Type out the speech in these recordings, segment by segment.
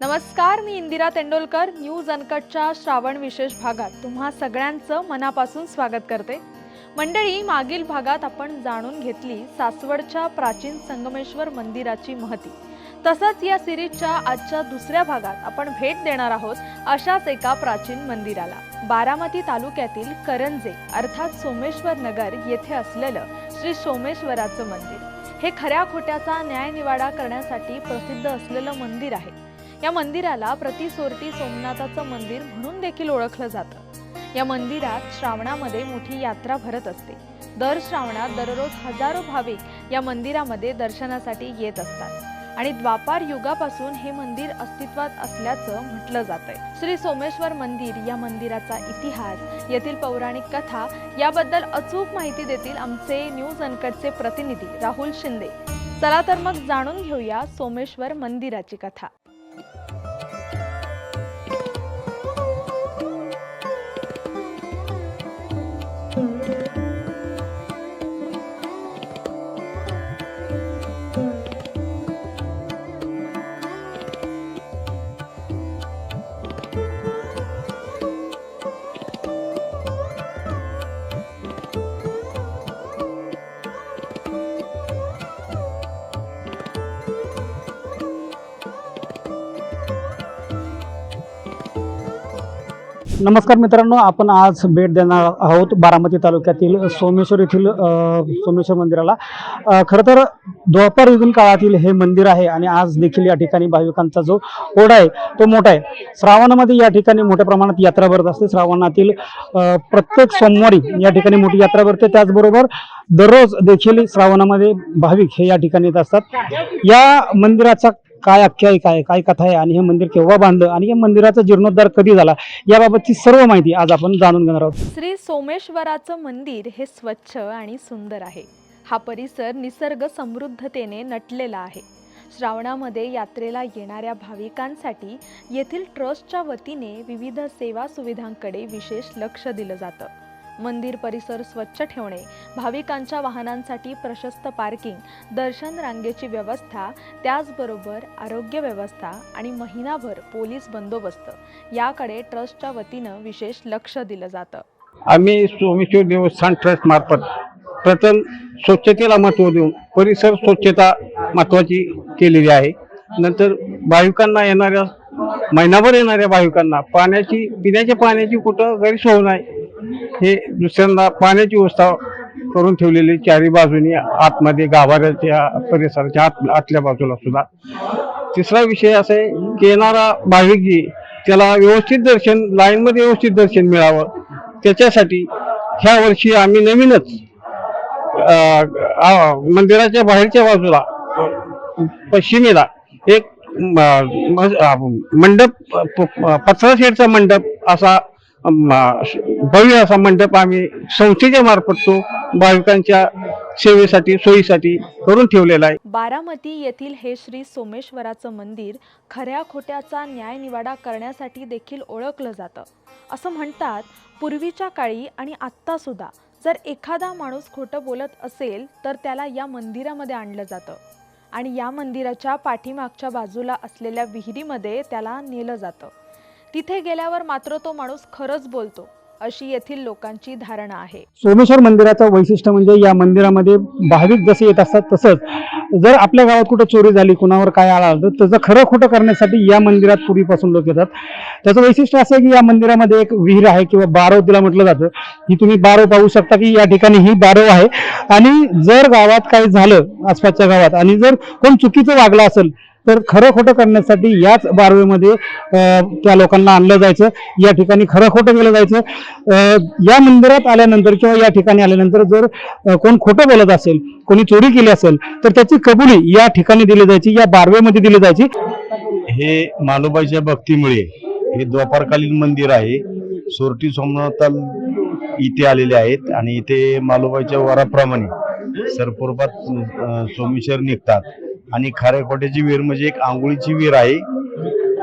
नमस्कार मी इंदिरा तेंडोलकर न्यूज अनकटच्या श्रावण विशेष भागात. तुम्हा सगळ्यांचं मनापासून स्वागत करते. मंडळी मागील भागात आपण जाणून घेतली सासवडच्या प्राचीन संगमेश्वर मंदिराची महती. तसंच या सिरीजच्या आजच्या दुसऱ्या भागात आपण भेट देणार आहोत अशाच एका प्राचीन मंदिराला. बारामती तालुक्यातील करंजे अर्थात सोमेश्वर नगर येथे असलेलं श्री सोमेश्वराचं मंदिर. हे खऱ्या खोट्याचा न्यायनिवाडा करण्यासाठी प्रसिद्ध असलेलं मंदिर आहे. या मंदिराला प्रतिसोरटी सोमनाथाचं मंदिर म्हणून देखील ओळखलं जातं. या मंदिरात श्रावणामध्ये मोठी यात्रा भरत असते. दर श्रावणात दररोज हजारो भाविक या मंदिरामध्ये दर्शनासाठी येत असतात. आणि द्वापार युगापासून हे मंदिर अस्तित्वात असल्याचं म्हटलं जातंय. श्री सोमेश्वर मंदिर या मंदिराचा इतिहास येथील पौराणिक कथा याबद्दल अचूक माहिती देतील आमचे न्यूज अनकटचे प्रतिनिधी राहुल शिंदे. चला तर मग जाणून घेऊया सोमेश्वर मंदिराची कथा. Thank you. नमस्कार मित्रांनो आपण आज भेट देणार आहोत बारामती तालुक्यातील सोमेश्वर येथील सोमेश्वर मंदिराला. खरं तर द्वापार युगीन काळातील हे मंदिर आहे आणि आज देखील या ठिकाणी भाविकांचा जो ओढा आहे तो मोठा आहे. श्रावणामध्ये या ठिकाणी मोठ्या प्रमाणात यात्रा भरत असते. श्रावणातील प्रत्येक सोमवारी या ठिकाणी मोठी यात्रा भरते. त्याचबरोबर दररोज देखील श्रावणामध्ये भाविक हे या ठिकाणी येत असतात. या मंदिराचा काय आख्यायिका आहे काय कथा आहे आणि हे मंदिर केव्हा बांधलं आणि या मंदिराचा जीर्णोद्धार कधी झाला याबाबतची सर्व माहिती आज आपण जाणून घेणार आहोत. श्री सोमेश्वराचं मंदिर हे स्वच्छ आणि सुंदर आहे. हा परिसर निसर्ग समृद्धतेने नटलेला आहे. श्रावणामध्ये यात्रेला येणाऱ्या भाविकांसाठी येथील ट्रस्टच्या वतीने विविध सेवा सुविधांकडे विशेष लक्ष दिलं जातं. मंदिर परिसर स्वच्छ ठेवणे भाविकांच्या वाहनांसाठी प्रशस्त पार्किंग दर्शन रांगेची व्यवस्था त्याचबरोबर आरोग्य व्यवस्था आणि महिनाभर पोलीस बंदोबस्त. याकडे ट्रस्टच्या वतीनं विशेष लक्ष दिलं जातं. आम्ही सोमेश्वर देवस्थान ट्रस्ट मार्फत प्रथम स्वच्छतेला महत्त्व देऊन परिसर स्वच्छता महत्त्वाची केलेली आहे. नंतर भाविकांना येणाऱ्या महिनाभर येणाऱ्या भाविकांना पाण्याची पिण्याच्या पाण्याची कुठं गैरसोय नाही. हे दुसऱ्यांदा पाण्याची व्यवस्था करून ठेवलेली चारी बाजूनी आतमध्ये गाभाऱ्याच्या परिसराच्या आत आतल्या बाजूला सुद्धा. तिसरा विषय असा आहे की येणारा भाविक जी त्याला व्यवस्थित दर्शन लाईनमध्ये व्यवस्थित दर्शन मिळावं. त्याच्यासाठी ह्या वर्षी आम्ही नवीनच मंदिराच्या बाहेरच्या बाजूला पश्चिमेला एक मंडप प- पत्रा शेडचा मंडप असा भव्य असा मंडप आम्ही संस्थेच्या मार्फत तो भाविकांच्या सेवेसाठी सोयीसाठी करून ठेवलेला आहे. बारामती येथील हे श्री सोमेश्वराचं मंदिर खऱ्या खोट्याचा न्यायनिवाडा करण्यासाठी देखील ओळखलं जातं. असं म्हणतात पूर्वीच्या काळी आणि आत्तासुद्धा जर एखादा माणूस खोटं बोलत असेल तर त्याला या मंदिरामध्ये आणलं जातं. आणि या मंदिराच्या पाठीमागच्या बाजूला असलेल्या विहिरीमध्ये त्याला नेलं जातं. तिथे गेल्यावर मात्र तो माणूस खरंच बोलतो अशी येथील लोकांची धारणा आहे. सोमेश्वर मंदिराचं वैशिष्ट्य म्हणजे या मंदिरामध्ये भाविक जसे येत असतात तसंच जर आपल्या गावात कुठं चोरी झाली कुणावर काय आला तर त्याचं खरं खोटं करण्यासाठी या मंदिरात पूर्वीपासून लोक येतात. त्याचं वैशिष्ट्य असं आहे की या मंदिरामध्ये एक विहीर आहे किंवा बारव तिला म्हटलं जातं. ही तुम्ही बारव पाहू शकता की या ठिकाणी ही बारव आहे. आणि जर गावात काही झालं आसपासच्या गावात आणि जर कोण चुकीचं वागलं असेल तर खरं खोटं करण्यासाठी याच बारवेमध्ये त्या लोकांना आणलं जायचं. या ठिकाणी खरं खोटं केलं जायचं. या मंदिरात आल्यानंतर किंवा या ठिकाणी आल्यानंतर जर कोण खोटं बोलत असेल कोणी चोरी केली असेल तर त्याची कबुली या ठिकाणी दिली जायची या बारवेमध्ये दिली जायची. हे मालोबाईच्या भक्तीमुळे हे द्वापारकालीन मंदिर आहे. सोरटी सोमनाथाल इथे आलेले आहेत आणि इथे मालोबाईच्या वराप्रमाणे सरपूर्वात सोमेश्वर निघतात. आणि खाऱ्याखोट्याची विहीर म्हणजे एक आंघोळीची विहीर आहे.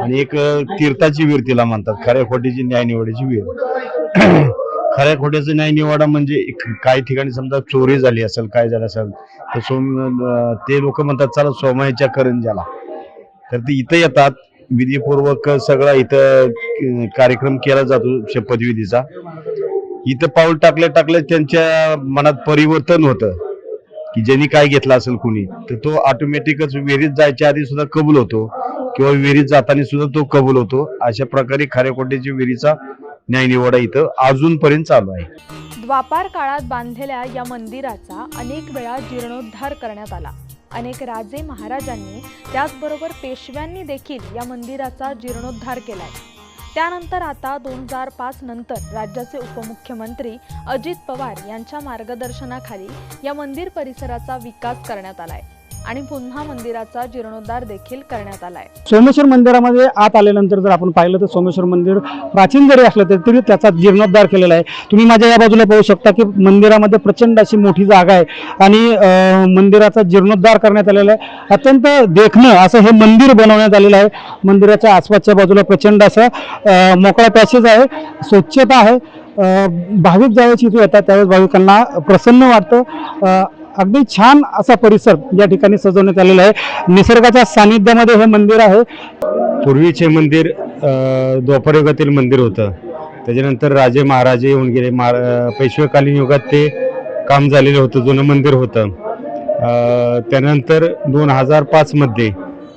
आणि एक तीर्थाची विहीर तिला म्हणतात. खाऱ्याखोट्याची न्यायनिवाड्याची विहीर. खऱ्या खोट्याचा न्याय निवाडा म्हणजे काही ठिकाणी समजा चोरी झाली असेल काय झालं असेल तर सोम ते लोक म्हणतात चला सोमायच्या करंजाला तर ते इथं येतात. विधीपूर्वक सगळा इथं कार्यक्रम केला जातो शपथविधीचा. इथं पाऊल टाकल्या टाकल्या त्यांच्या मनात परिवर्तन होतं. की ज्यांनी काय घेतलं असेल कुणी तर तो ऑटोमॅटिकच विहिरीत जायच्या आधी सुद्धा कबूल होतो. किंवा विहिरीत जाताना सुद्धा तो कबूल होतो. अशा प्रकारे खारेकोटेची विहिरीचा न्यायनिवाडा इथं अजूनपर्यंत चालू आहे. द्वापार काळात बांधलेल्या या मंदिराचा अनेक वेळा जीर्णोद्धार करण्यात आला. अनेक राजे महाराजांनी त्याचबरोबर पेशव्यांनी देखील या मंदिराचा जीर्णोद्धार केलाय. त्यानंतर आता दोन हजार पाच नंतर राज्याचे उपमुख्यमंत्री अजित पवार यांच्या मार्गदर्शनाखाली या मंदिर परिसराचा विकास करण्यात आलाय. आणि पुन्हा मंदिराचा जीर्णोद्धार देखील करण्यात आलाय. सोमेश्वर मंदिरामध्ये आत आल्यानंतर जर आपण पाहिलं तर सोमेश्वर मंदिर प्राचीन जरी असलं तरी तरी त्याचा जीर्णोद्धार केलेला आहे. तुम्ही माझ्या या बाजूला पाहू शकता की मंदिरामध्ये प्रचंड अशी मोठी जागा आहे आणि मंदिराचा जीर्णोद्धार करण्यात आलेला आहे. अत्यंत देखणं असं हे मंदिर बनवण्यात आलेलं आहे. मंदिराच्या आसपासच्या बाजूला प्रचंड असं मोकळा पॅसेज आहे स्वच्छता आहे भाविक ज्यावेळेस इथे येतात त्यावेळेस भाविकांना प्रसन्न वाटतं. अगदी छान असा परिसर या ठिकाणी सजवण्यात आलेला आहे. निसर्गाच्या सानिध्यामध्ये हे मंदिर आहे. पूर्वीचे मंदिर द्वापरयुगातील मंदिर होतं. त्याच्यानंतर राजे महाराजे येऊन गेले. महा पेशवेकालीन युगात ते काम झालेलं होतं जुनं मंदिर होतं. त्यानंतर दोन हजार पाचमध्ये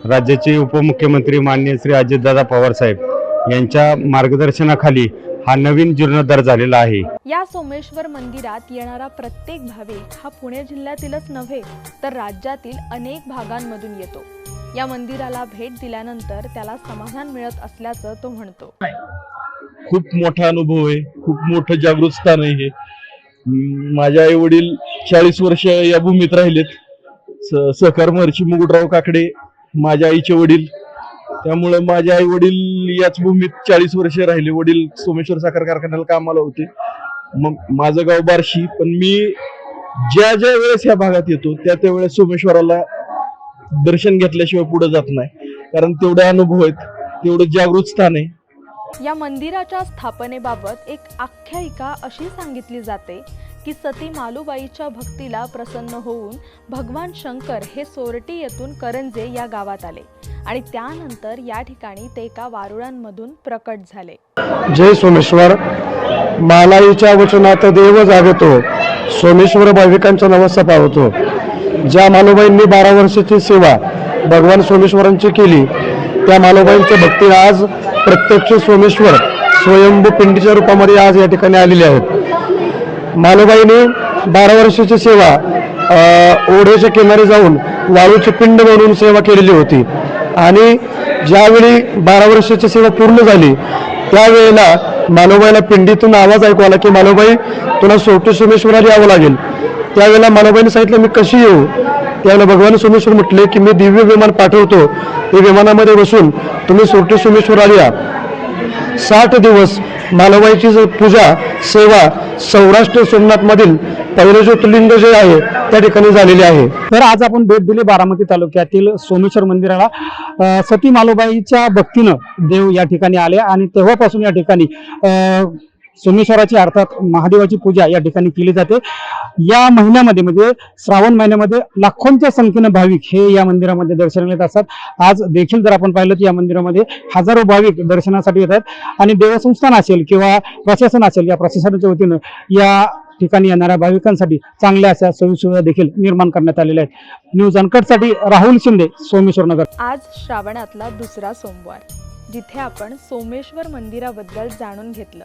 राज्याचे उपमुख्यमंत्री मान्य श्री अजितदादा पवार साहेब यांच्या मार्गदर्शनाखाली हा नवीन जीर्णोद्धार झालेला आहे. या सोमेश्वर मंदिरात येणारा प्रत्येक भाविक हा पुणे जिल्ह्यातीलच नव्हे तर राज्यातील अनेक भागांमधून येतो. या मंदिराला भेट दिल्यानंतर त्याला समाधान मिळत असल्याचं तो म्हणतो. खूप मोठा अनुभव आहे खूप मोठं जागृत स्थान आहे हे. म, माझे आई वडील चाळीस वर्ष या भूमीत राहिलेत. सहकार महर्षी मुकुटराव काकडे माझ्या आईचे वडील त्यामुळे माझे आई वडील याच भूमीत चाळीस वर्ष राहिले. वडील सोमेश्वर साखर कारखान्याला कामाला होते. मग माझं गाव बार्शी पण मी ज्या ज्या वेळेस ह्या भागात येतो त्या त्या वेळेस सोमेश्वराला दर्शन घेतल्याशिवाय पुढे जात नाही. कारण तेवढे अनुभव आहेत तेवढं जागृत स्थान आहे. या मंदिराच्या स्थापनेबाबत एक आख्यायिका अशी सांगितली जाते की सती मालूबाईच्या भक्तीला प्रसन्न होऊन भगवान शंकर हे सोरटी येथून करंजे या गावात आले. आणि त्यानंतर या ठिकाणी ते एका वारुळांमधून प्रकट झाले. जय सोमेश्वर. मालाईच्या वचनात देव जागतो. सोमेश्वर भाविकांचा नमस्कार पावतो. ज्या मालुबाईंनी बारा वर्षाची सेवा भगवान सोमेश्वरांची केली त्या मालोबाईंच्या भक्ती आज प्रत्यक्ष सोमेश्वर स्वयंभू पिंडीच्या रूपामध्ये आज या ठिकाणी आलेले आहेत. मालोबाईने बारा वर्षाची सेवा ओढ्याच्या किनारी जाऊन वाळूचे पिंड बनवून सेवा केलेली होती. आणि ज्यावेळी बारा वर्षाची सेवा पूर्ण झाली त्यावेळेला मालोबाईला पिंडीतून आवाज ऐकू आला की मालोबाई तुला सोटे सोमेश्वराला यावं लागेल. त्यावेळेला मालोबाईने सांगितलं मी कशी येऊ? त्यावेळेला भगवान सोमेश्वर म्हटले की मी दिव्य विमान पाठवतो. ते विमानामध्ये बसून तुम्ही सोटे सोमेश्वराला या. साठ दिवस मालवाईची जो पूजा सेवा सौराष्ट्र सोमनाथमधील पहिलं ज्योतिर्लिंग जे आहे त्या ठिकाणी झालेले आहे. तर आज आपण भेट दिली बारामती तालुक्यातील सोमेश्वर मंदिराला. सती मालोबाईच्या भक्तीनं देव या ठिकाणी आले आणि तेव्हापासून या ठिकाणी सोमेश्वराची अर्थात महादेवाची पूजा या ठिकाणी केली जाते. या महिन्यामध्ये म्हणजे श्रावण महिन्यामध्ये लाखोंच्या संख्येनं भाविक हे या मंदिरामध्ये दर्शनाला येत असतात. आज देखील जर आपण पाहिलं तर या मंदिरामध्ये हजारो भाविक दर्शनासाठी येतात. आणि देवसंस्थान असेल किंवा प्रशासन असेल या प्रशासनाच्या वतीनं या ठिकाणी येणाऱ्या भाविकांसाठी चांगल्या अशा सोयीसुविधा देखील निर्माण करण्यात आलेल्या आहेत. न्यूज अनकटसाठी राहुल शिंदे सोमेश्वर नगर. आज श्रावणातला दुसरा सोमवार जिथे आपण सोमेश्वर मंदिराबद्दल जाणून घेतलं.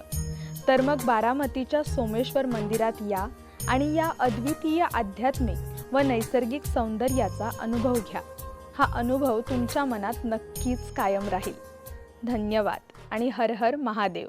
तर मग बारामतीच्या सोमेश्वर मंदिरात या आणि या अद्वितीय आध्यात्मिक व नैसर्गिक सौंदर्याचा अनुभव घ्या. हा अनुभव तुमच्या मनात नक्कीच कायम राहील. धन्यवाद आणि हर हर महादेव.